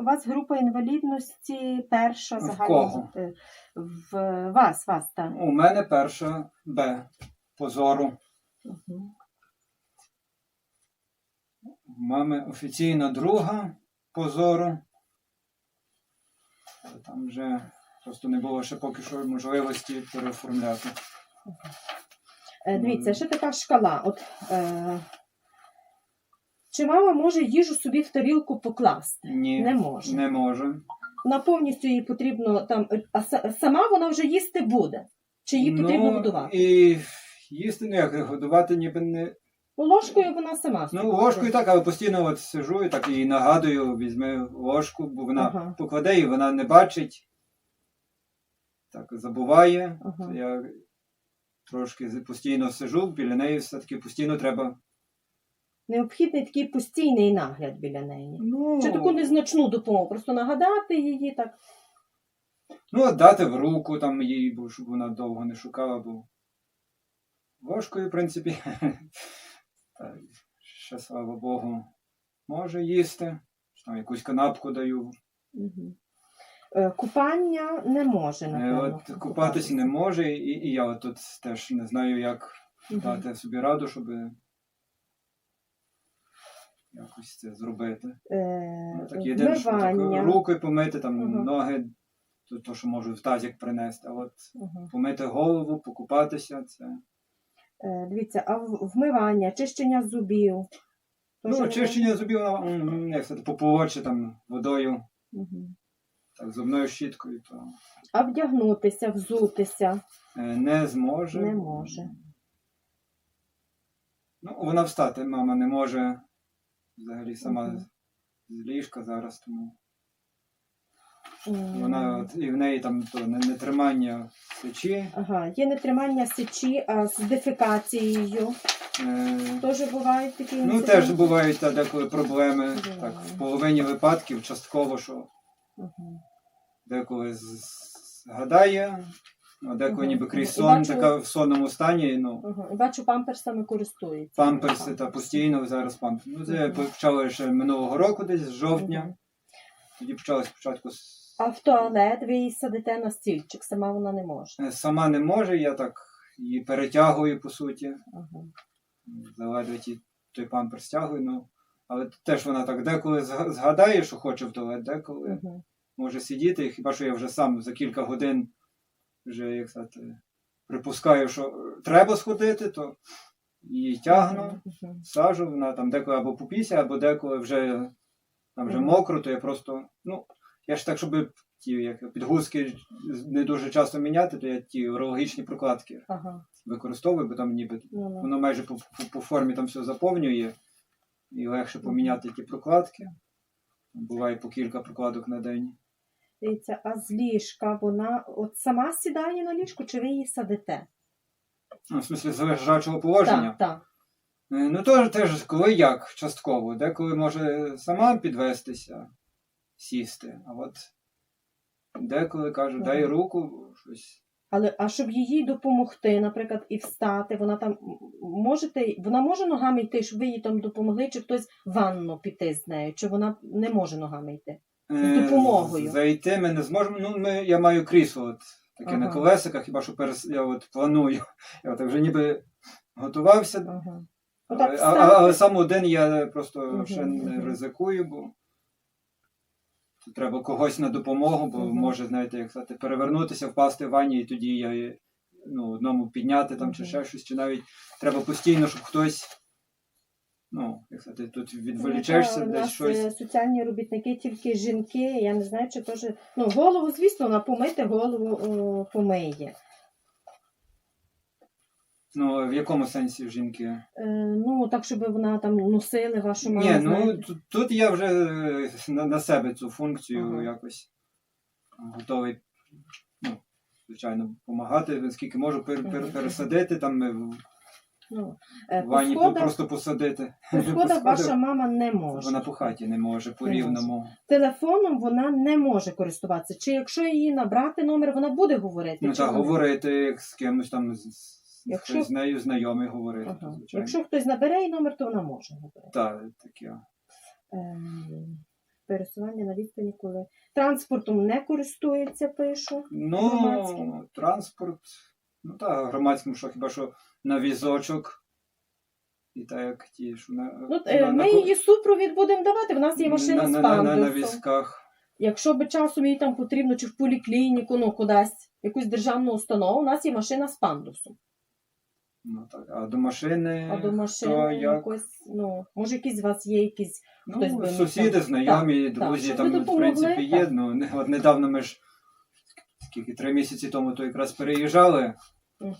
У вас група інвалідності перша загальна. кого? е, В вас, вас, так. У мене перша Б позору. Мгм. У мами офіційна друга позору. Але Там вже просто не було ще поки що можливості переоформляти. Е, Дивіться, ще така шкала. От, е, чи мама може їжу собі в тарілку покласти? Ні, Не може. не може. На повністю їй потрібно там, а са- сама вона вже їсти буде. Чи її потрібно ну, годувати? І їсти, ну як годувати ніби не. Ну, ложкою вона сама. собі Ну, ложкою так, але постійно от сижу і так їй нагадую, візьми ложку, бо вона Ага. покладе і вона не бачить. Так, забуває. Ага. Я трошки з- постійно сижу, біля неї все-таки постійно треба. Необхідний такий постійний нагляд біля неї. Ну, Чи таку незначну допомогу, просто нагадати її так. ну дати в руку там їй, бо щоб вона довго не шукала, бо ложкою, в принципі, так, ще слава Богу, може їсти. Чи Там якусь канапку даю. Угу. Е, Купання не може, Е, напевно. От купатися не може, і, і я от тут теж не знаю, як Мгм. дати собі раду, щоб якось це зробити. Е, Ну, Так єдине, що так, руки помити, там Ага. ноги, то, то, що можу в тазик принести. А от Ага. помити голову, покупатися, це. Е, Дивіться, а вмивання, чищення зубів. Ну, не- очищення зубів, як це, пополоче там водою, Мгм. так, зубною щіткою, то А вдягнутися, взутися. е, не зможе. Не може. Ну, вона встати, мама не може взагалі сама з ліжка зараз, тому. Вона і в неї там то не, не тримання сечі. Ага, є нетримання сечі, а з дефекацією. Е, Теж бувають такі ну, інциденти? теж бувають та, деколи проблеми. Буває. Так, в половині випадків частково, що Мгм. деколи з- згадає, деколи ніби крізь сон, бачу- така в сонному стані, ну. І бачу, памперсами користується. памперси та постійно зараз памперси. Ну, це Мгм. почали ще минулого року, десь з жовтня. Мгм. Тоді почали спочатку з- А в туалет ви її садите на стільчик, сама вона не може. е, сама не може, я так її перетягую, по суті. Ага. заледве ті, той памперс стягую, ну. Але теж вона так деколи зга- згадає, що хоче в туалет, деколи Мгм. може сидіти, хіба що я вже сам за кілька годин вже, як сказати, припускаю, що треба сходити, то її тягну, сажу, вона там деколи або попіся, або деколи вже там вже мокро, то я просто, ну, я ж так, щоб ті як підгузки не дуже часто міняти, то я ті урологічні прокладки Ага. використовую, бо там ніби ну. Воно майже по, по, по формі там все заповнює, і легше поміняти ті прокладки. Буває по кілька прокладок на день. Дивіться, а з ліжка вона от сама сідає на ліжку, чи ви її садите? Ну, в смислі, з лежачого положення. Так, так. Е, Ну, то теж коли як частково. Деколи може сама підвестися, сісти, а от деколи кажу, дай руку, щось. Але а щоб їй допомогти, наприклад, і встати, вона там можете, вона може ногами йти, щоб ви їй там допомогли, чи хтось в ванну піти з нею, чи вона не може ногами йти? Е, допомогою. Зайти ми не зможемо. Ну, ми, я маю крісло от, таке на колесиках, хіба що перес... я от планую. Я от вже ніби готувався Ага. Але, а, а- але сам один я просто Мгм, ще не ризикую, бо треба когось на допомогу, бо може, знаєте, як сказати, перевернутися, впасти в ванні, і тоді я ну, одному підняти там чи ще щось, чи навіть треба постійно, щоб хтось. Ну, як сказати, тут відволічешся, Ну, десь щось. е, соціальні робітники тільки жінки, я не знаю, чи теж. Ну, голову, звісно, вона помити голову о, помиє. Ну, в якому сенсі жінки? Е, ну, так, щоб вона там носили вашу маму. Ні, ну знаєте. тут, тут я вже е, на, на себе цю функцію Ага. якось готовий, ну, звичайно, допомагати, наскільки можу пер, пер, пересадити, там е, Ну, е, по ванні по- сходах, просто посадити. по сходах ваша мама не може. Вона по хаті не може, по Не може. рівному. Телефоном вона не може користуватися. Чи якщо її набрати номер, вона буде говорити? Ну чи так, вона- говорити як з кимось там з, з- Якщо- хтось з нею знайомий говорити, Ага. звичайно. Якщо хтось набере її номер, то вона може говорити. Так, таке. Ем, пересування на відстані, коли транспортом не користується, пишу. Ну, Громадським. транспорт. Ну так, громадським, що хіба що на візочок. І так як ті, що на, Ну, е, на, ми ко- її супровід будемо давати. В нас є машина на, з на, на, на, на візках. Якщо би часом їй там потрібно, чи в поліклініку, ну кудись, якусь державну установу, у нас є машина з пандусом. Ну, так. А до машини. А до то машини як? якось, ну, може, якісь у вас є якісь. хтось би Ну, сусіди, там- знайомі, так, друзі, щоб там, в принципі, є. так. Ну, не- от недавно ми ж скільки, три місяці тому то якраз переїжджали Угу,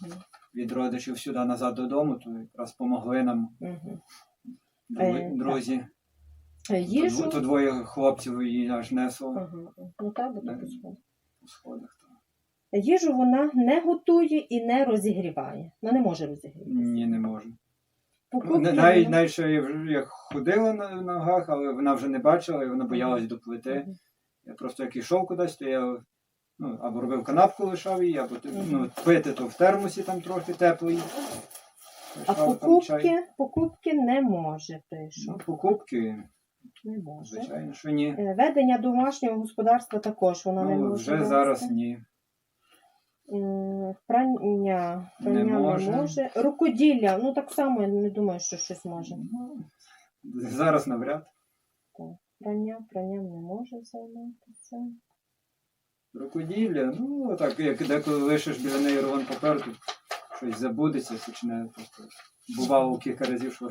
від родичів сюди назад додому, то якраз помогли нам угу. дру- Е, друзі. Їжу. То двоє хлопців її аж несло Ага. Ну так, бо так Е, по сходах. по сходах. Їжу вона не готує і не розігріває. Вона не може розігрівати. Ні, не можу. Ну, Покупки навіть, вона- навіть що я ходила на ногах, але вона вже не бачила, і вона боялась до плити. Мгм. Я просто як йшов кудись, то я ну, або робив канапку, лишав її, або ну, пити то в термосі там трохи теплий. А Лишав там чай. покупки, покупки не може, пишу. Ну, покупки, Не може. звичайно, що ні. Е, Ведення домашнього господарства також вона не Ну, може. вже вести. зараз ні. М, Прання, Не прання не може. може. Рукоділля, ну так само я не думаю, що щось може. Ну, Зараз навряд. Прання, прання не може займатися. Рукоділля, ну так, як деколи лишиш біля неї рулон паперу, щось забудеться, почне просто. Бувало кілька разів, що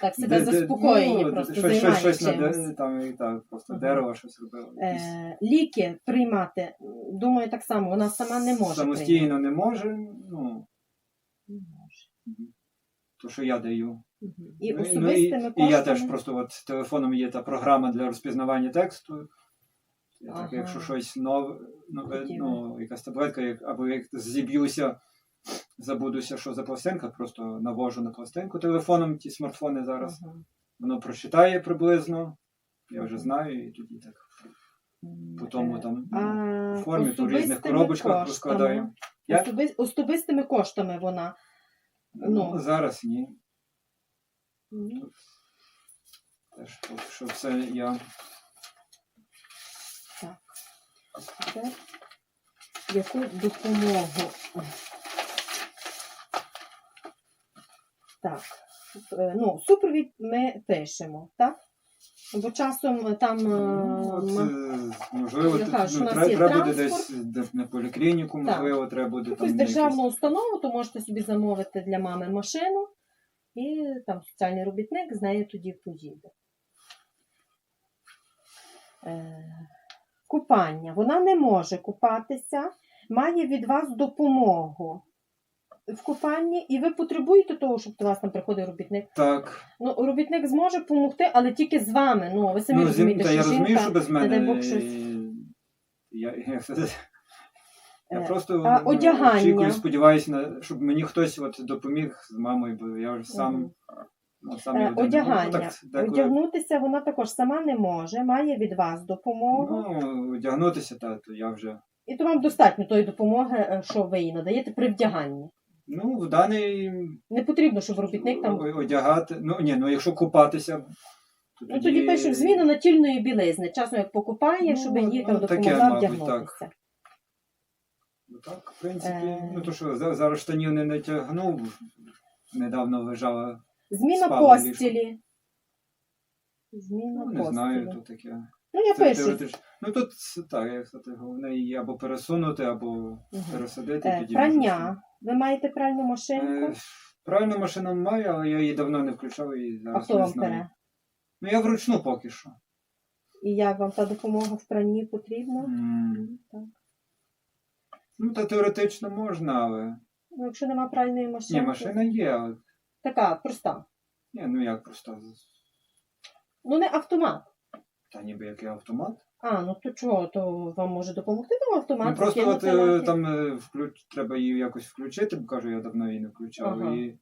Так, себе заспокоює, ну, просто щось, щось, щось на там і так, просто дерево щось робило. якісь. Е, ліки приймати, думаю, так само, вона сама не може. Самостійно не може, ну, Не може. то, що я даю. І Ну, особистими ну, і, коштами. і я теж просто от телефоном є та програма для розпізнавання тексту. Ага. так, якщо щось нове, нове ну, якась таблетка, як, або як зіб'юся, забудуся, що за пластинка, просто навожу на пластинку телефоном ті смартфони зараз. Ага. Воно прочитає приблизно, я вже знаю, і тоді так по тому е, там а ну, в формі, то в різних коробочках коштами? розкладаю. Особи- Особистими коштами вона. Ну, Ну. зараз ні. Ні. Теж що все я. Тепер Яку допомогу? Так. Е, Ну, супровід ми пишемо, так? Бо часом там е, Ну, от, е, можливо, я тут, кажу, ну, у нас треба, є треба буде десь де- на поліклініку, Так. можливо, треба буде там якусь на державну установу, то можете собі замовити для мами машину, і там соціальний робітник з нею тоді поїде. Е, Купання. Вона не може купатися, має від вас допомогу в купанні, і ви потребуєте того, щоб до вас там приходив робітник. Так. Ну, робітник зможе допомогти, але тільки з вами. Ну, ви самі Ну, розумієте, та що я розумію, що без не дай мене. Бог, щось. Я, я Е, просто а ну, одягання? очікую, сподіваюся, щоб мені хтось от допоміг з мамою, бо я вже сам. Мгм. Ну, сам Е. Ну, Одягання. так, Одягнутися вона також сама не може, має від вас допомогу. Ну, одягнутися, та, то я вже. І то вам достатньо тої допомоги, е, що ви їй надаєте при вдяганні. Ну, в даний Не потрібно, щоб робітник там. одягати. Ну, ні, ну якщо купатися, то Ну тоді пишуть зміну натільної білизни. Часом як покупає, Ну, щоб їй там ну, таке, допомогла мабуть, вдягнутися. Ну, Так, в принципі, Е. ну то що зараз штанів не натягнув. Недавно лежала, Зміна Спала в постілі. Зміна ну, не постілі. знаю, то таке. Ну я Це пишу. теоретично. Ну тут так, як сказати, головне її або пересунути, або Мгм. пересадити. Е, тоді Прання. Ви маєте пральну машинку? Е, Правильно машина маю, але я її давно не включав і А зараз хто не вам знаю. пере? Ну я вручну поки що. І як вам та допомога в пранні потрібна? М, Так. Ну, та теоретично можна, але. Ну, якщо нема пральної машинки. Ні, машина є, але. Така проста. Ні, ну як просто. Ну не автомат. Та ніби який автомат. А, ну то чого, то вам може допомогти там автомат? Ну, просто от, е, там е, включ... треба її якось включити, бо кажу, я давно її не включав. Ага. І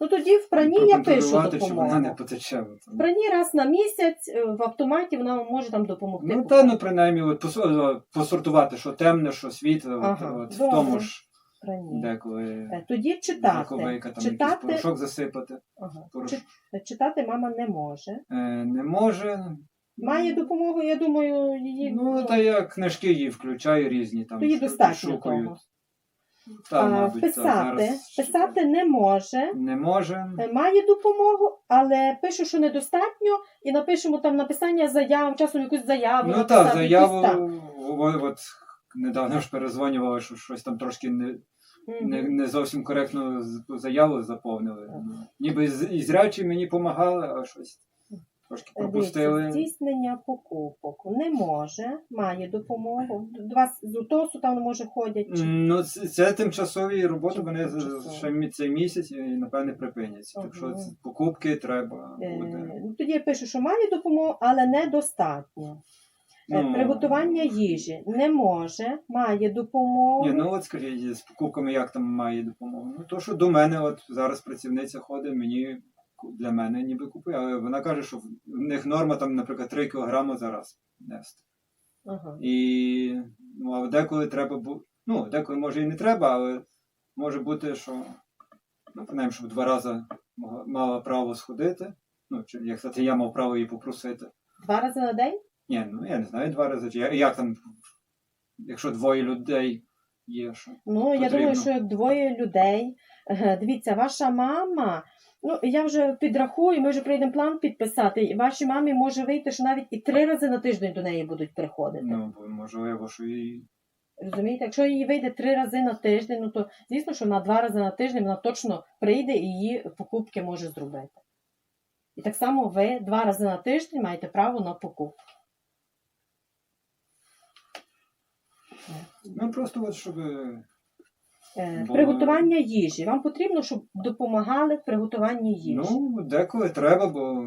Ну тоді в пранні я пишу проконтролювати, чи вона не потече. от. В пранні раз на місяць е, в автоматі вона вам може там допомогти. Ну, та, ну, принаймні, от, посо- посортувати, що темне, що світле, от, Ага, от, в добре. тому ж Пранні. деколи Е, Тоді читати. там якийсь порошок засипати. ага. Порош... Чи- читати мама не може. Е, не може. Має допомогу, я думаю, її Ну, та я книжки її включаю різні там. то їй що- достатньо того. Та, А, мабуть, та, писати. зараз Писати не може. не може. Е, Має допомогу, але пишу, що недостатньо, і напишемо там написання заяв, часом якусь заяву. Ну написати, так, заяву, якусь так. о- от недавно ж перезвонювали, що щось там трошки не. Не, не зовсім коректно заяву заповнили. Ніби з- і зрячі мені допомагали, а щось трошки Е, пропустили. здійснення покупок не може, має допомогу. Два з з УТОСу там може ходять. чи- Ну, це, це тимчасові роботи, вони ще цей місяць і, напевне припиняться. Так що покупки треба Е, буде. ну, Тоді я пишу, що має допомогу, але недостатньо. Е, Ну, Приготування їжі не може, має допомогу. Ні, ну от скажіть, з покупками як там має допомогу? Ну то, що до мене, от зараз працівниця ходить, мені для мене ніби купує, але вона каже, що в них норма там, наприклад, 3 кг за раз нести. Ага. І ну, а деколи треба бу... ну, деколи може і не треба, але може бути, що ну, принаймні, щоб два рази мала право сходити. Ну, чи як сказати, я мав право її попросити. Два рази на день? Ні, ну я не знаю, два рази. Чи як, як там, якщо двоє людей є, що. Ну, я Потрібно. думаю, що двоє людей. Е, Дивіться, ваша мама. Ну, я вже підрахую, ми вже прийдемо план підписати. і Вашій мамі може вийти, що навіть і три рази на тиждень до неї будуть приходити. Ну, бо можливо, що і. Розумієте, якщо їй вийде три рази на тиждень, ну то звісно, що на два рази на тиждень вона точно прийде і її покупки може зробити. І так само ви два рази на тиждень маєте право на покупку. Ну просто от щоб. Е, Бо- Приготування їжі. Вам потрібно, щоб допомагали в приготуванні їжі. Ну, деколи треба, бо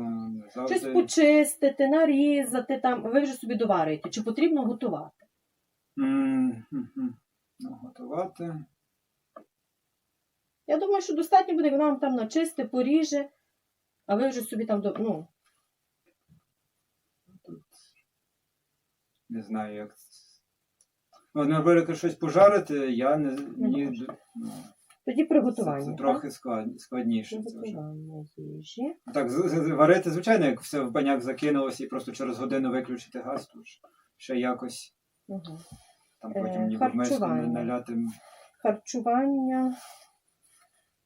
Щось завжди. почистити, нарізати там. Ви вже собі доварюєте. Чи потрібно готувати? М. Ну, готувати. Я думаю, що достатньо буде, вона вам там начисти, поріже, а ви вже собі там до- ну, не знаю, як. Це. Ну, наприклад, щось пожарити, я не ні, ну, тоді приготування. це так? трохи склад, складніше. Це вже. Приготування їжі. Так, з- з- варити, звичайно, як все в баняк закинулося і просто через годину виключити газ, то ж ще якось Угу. там Е, потім ніби в миску не харчування. наляти. Харчування.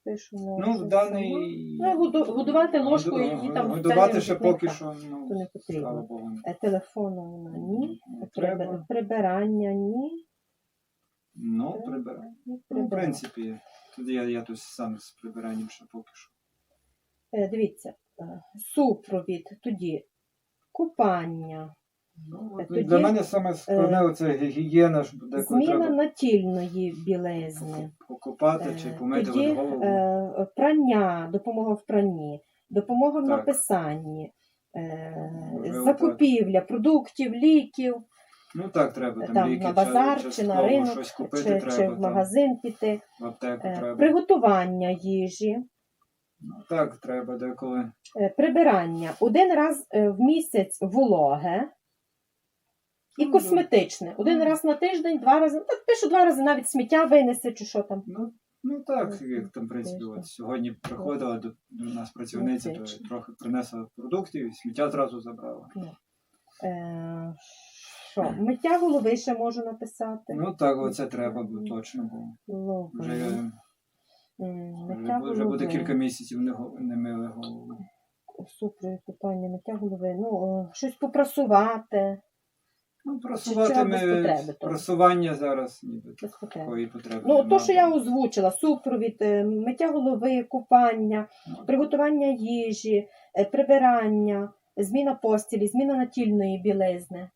Пишемо. Ну, в даний. Ну, году- годувати ложкою і там Годувати ще поки що, ну, То не потрібно. слава Богу. Е, Телефону ні. Не Приби- треба. Прибирання ні. Ну, прибирати. Ні, Ну, в прибирання. принципі, тоді я, я тут сам з прибиранням ще поки що. Е, Дивіться, е, супровід, тоді купання, Ну, Е, от тоді, для мене саме складне оце гі- гігієна, що деколи зміна треба натільної білизни, покупати чи Е, помити тоді голову. е, прання, допомога в пранні, допомога в Так. написанні, е, Можливо, закупівля продуктів, ліків, Ну так, треба там, там ліки, на базар чи частково на ринок, щось купити чи, треба, чи в там, магазин піти, в аптеку Е, треба. приготування їжі. Ну, так, треба деколи. Е, Прибирання один раз е, в місяць вологе і Ну, косметичне. Один Ну. раз на тиждень, два рази. Так пишу два рази навіть сміття винесе чи що там. Ну, ну так, Ну, як там, в принципі, от сьогодні приходила до, до нас працівниця, то трохи принесла продуктів і сміття зразу забрала. Е, що? Миття голови ще можу написати. Ну так, оце треба, бо точно, бо Голови. вже, М, вже, Миття бу- вже буде голови. кілька місяців не, го- не мили голову. Супровід купання, миття голови. Ну, о, щось попрасувати. Ну, Чи просувати треба без ми потреби того? просування зараз ніби Без потреби. такої потреби. Ну, то, що я озвучила, супровід, е, миття голови, купання, Ну, приготування їжі, е, прибирання, зміна постілі, зміна натільної білизни.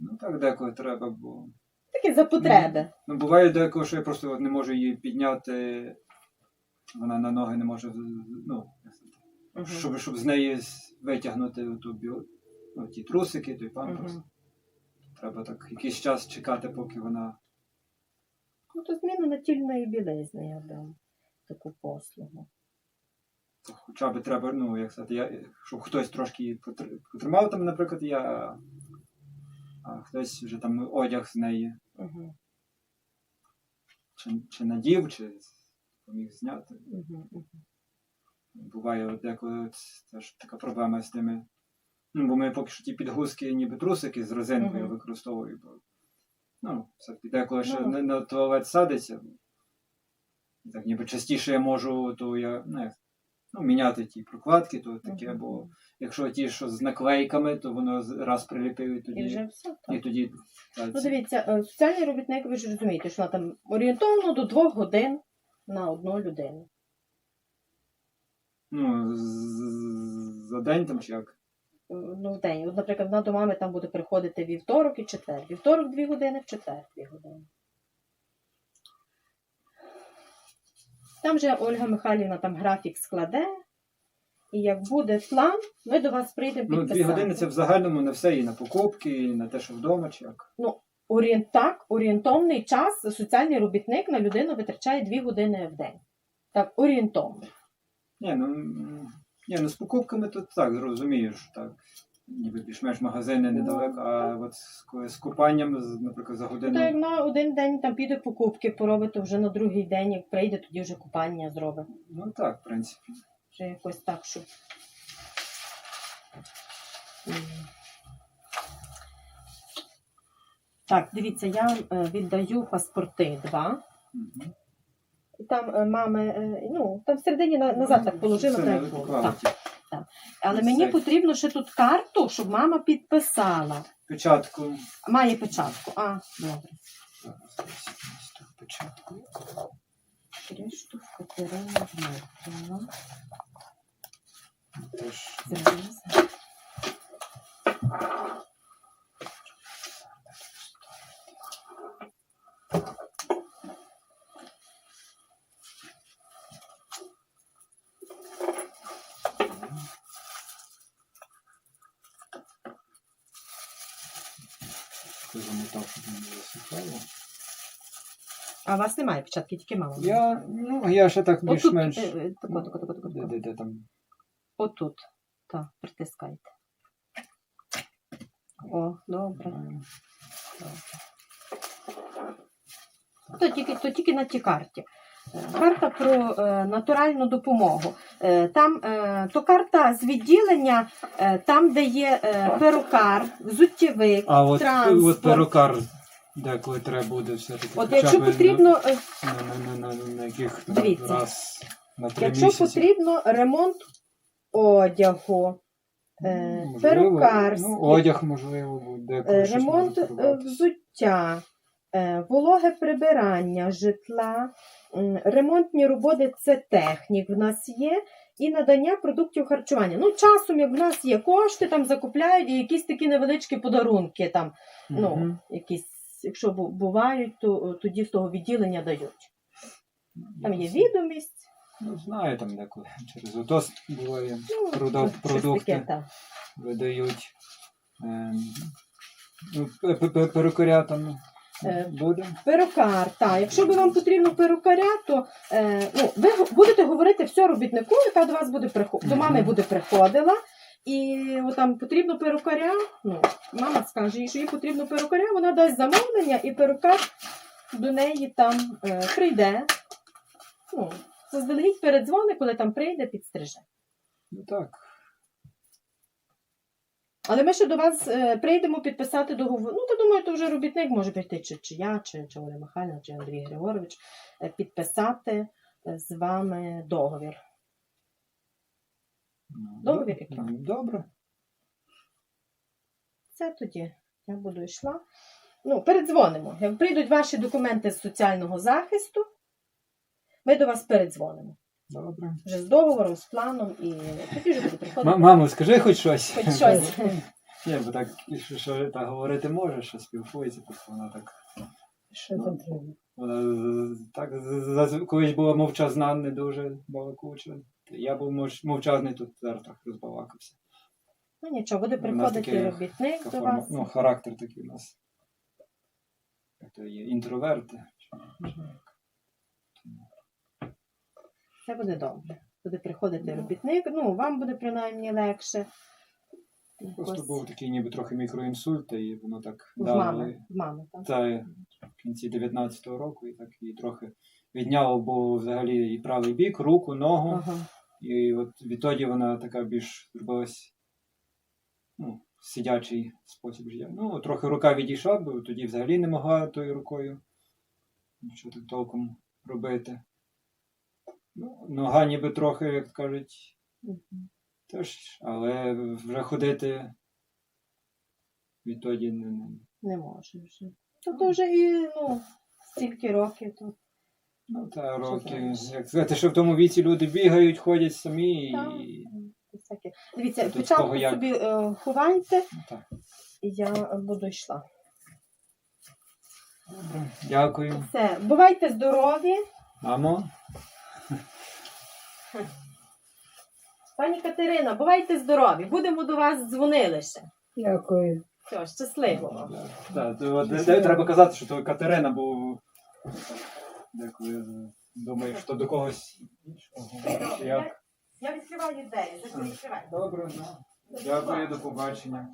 Ну так деколи треба, бо Такі за потреби. ну, буває деколи, що я просто от не можу її підняти, вона на ноги не може, з- з- ну, Мгм. щоб, щоб з неї витягнути ту біо, ну, ті трусики, той памперс. Мгм. Треба так якийсь час чекати, поки вона. Ну, то зміна натільної білизни я дам таку послугу. Хоча б треба, ну, як сказати, я, щоб хтось трошки її потр- потримав там, наприклад, я, а хтось вже там одяг з неї Угу. чи, чи надів, чи поміг зняти. Угу. Угу. Буває от деколи от теж така проблема з тими Ну, бо ми поки що ті підгузки, ніби трусики з резинкою Мгм. використовуємо. Бо, ну, все-таки деколи ще Ну. на, на туалет садиться. Так ніби частіше я можу, то я ну, як, ну, міняти ті прокладки, то таке, Мгм. бо якщо ті, що з наклейками, то воно з- раз приліпив і тоді. І вже все. І тоді та, Ну, ці- дивіться, е, соціальний робітник, ви ж розумієте, що вона там орієнтовно до двох годин на одну людину. ну, з- з- за день там чи як. Ну, в день. От, наприклад, вона до мами там буде приходити вівторок і четвер. Вівторок дві години, в четвер дві години. Там вже Ольга Михайлівна там графік складе. І як буде план, ми до вас прийдемо Ну, дві години це в загальному на все, і на покупки, і на те, що вдома, чи як. Орієнт, так, орієнтовний час соціальний робітник на людину витрачає дві години в день. Так, орієнтовно. Ні, ну, ні, ну з покупками то так, розумію, що так. Ніби більш-менш магазини недалеко, а от з, з купанням, з- наприклад, за То годину. як на один день там піде покупки поробить, то вже на другий день, як прийде, тоді вже купання зробить. Ну так, в принципі. Вже якось так, щоб. М. Так, дивіться, я е, віддаю паспорти два. Мгм. І там е, мами, е, ну, там всередині назад так положила, Це так Так. Але мені потрібно ще тут карту, щоб мама підписала. Печатку. Має печатку. А, добре. Печатку. Решту Катерина Дмитрівна. Теж Зараз. замотав, щоб не засихало. А у вас немає печатки, тільки мама. Я, ну, я ще так Отут, більш-менш. е, е, тако, тако, тако, тако, Де, тако. де, де там. Отут. Так, притискайте. О, добре. То тільки, то тільки на тій карті. Е, Карта про е, натуральну допомогу. Е, там е, то карта з відділення, е, там, де є е, перукар, взуттєвик, А от, транспорт. от перукар, деколи треба буде все-таки. От якщо потрібно, е, На, на, на, на, на яких Дивіться. раз на три якщо місяці. потрібно ремонт одягу, е, можливо, перукарський, Ну, одяг, можливо, буде. Е, щось ремонт може е, взуття, е, вологе прибирання житла, м, ремонтні роботи це технік в нас є, і надання продуктів харчування. Ну, часом, як в нас є кошти, там закупляють і якісь такі невеличкі подарунки, там, ну, Мгм. якісь, якщо бувають, то е, тоді з того відділення дають. Там є відомість. Ну, знаю, там деколи через ОТОС буває, Ну, Продав- продукти. таке, видають. Ем, ну, пе- пе- перукаря там Е, буде. Перукар, так. Якщо би вам потрібно перукаря, то е, ну, ви будете говорити все робітнику, яка до вас буде приходити. До мами буде приходила. І там потрібно перукаря. Ну, мама скаже, їй, що їй потрібно перукаря, вона дасть замовлення, і перукар до неї там е, прийде. Ну, заздалегідь передзвони, коли там прийде, підстриже. Ну так. Але ми ще до вас е, прийдемо підписати договор. Ну, то думаю, то вже робітник може прийти, чи, чи я, чи, чи Оля Михайлівна, чи Андрій Григорович, е, підписати е, з вами договір. Ну, Договір? Ну, Добре. Це тоді я буду йшла. Ну, передзвонимо. Як прийдуть ваші документи з соціального захисту, ми до вас передзвонимо. Добре. Вже з договором, з планом, і тоді вже буде приходити. М- мамо, скажи хоч щось. Хоч щось. Ні, бо так, що, що так говорити може, що спілкується, просто вона так. Що там треба? Вона з- так з- з- колись була мовчазна, не дуже балакуча. Я був мовчазний, тут зараз так розбалакався. Ну нічого, буде приходити робітник до форма, вас. ну, характер такий у нас. То є інтроверти. Це буде добре. Буде приходити робітник, ну, вам буде принаймні легше. Просто був такий ніби трохи мікроінсульт, і воно так в дало. мами. В мами так. Та в кінці 19-го року, і так і трохи відняло, бо взагалі і правий бік, руку, ногу. Ага. І от відтоді вона така більш зробилась ну, сидячий спосіб життя. Ну, трохи рука відійшла, бо тоді взагалі не могла тою рукою нічого так толком робити. Ну, нога ніби трохи, як кажуть, теж, але вже ходити відтоді не, не, Не може вже. То, то вже і ну, стільки років. То... Ну, та роки, як сказати, що в тому віці люди бігають, ходять самі Так. і. Всяке. Дивіться, Тут кого як. собі е, ховайте, Ну, так. і я буду йшла. Добре. Дякую. Все, бувайте здорові. Мамо. Пані Катерина, бувайте здорові. Будемо до вас дзвонили ще. Дякую. Все, щасливо. Так, то от, треба казати, що то Катерина, бо деколи думаю, що до когось іншого. як. Я відкриваю двері, закривай. Добре, ну. Дякую, до побачення.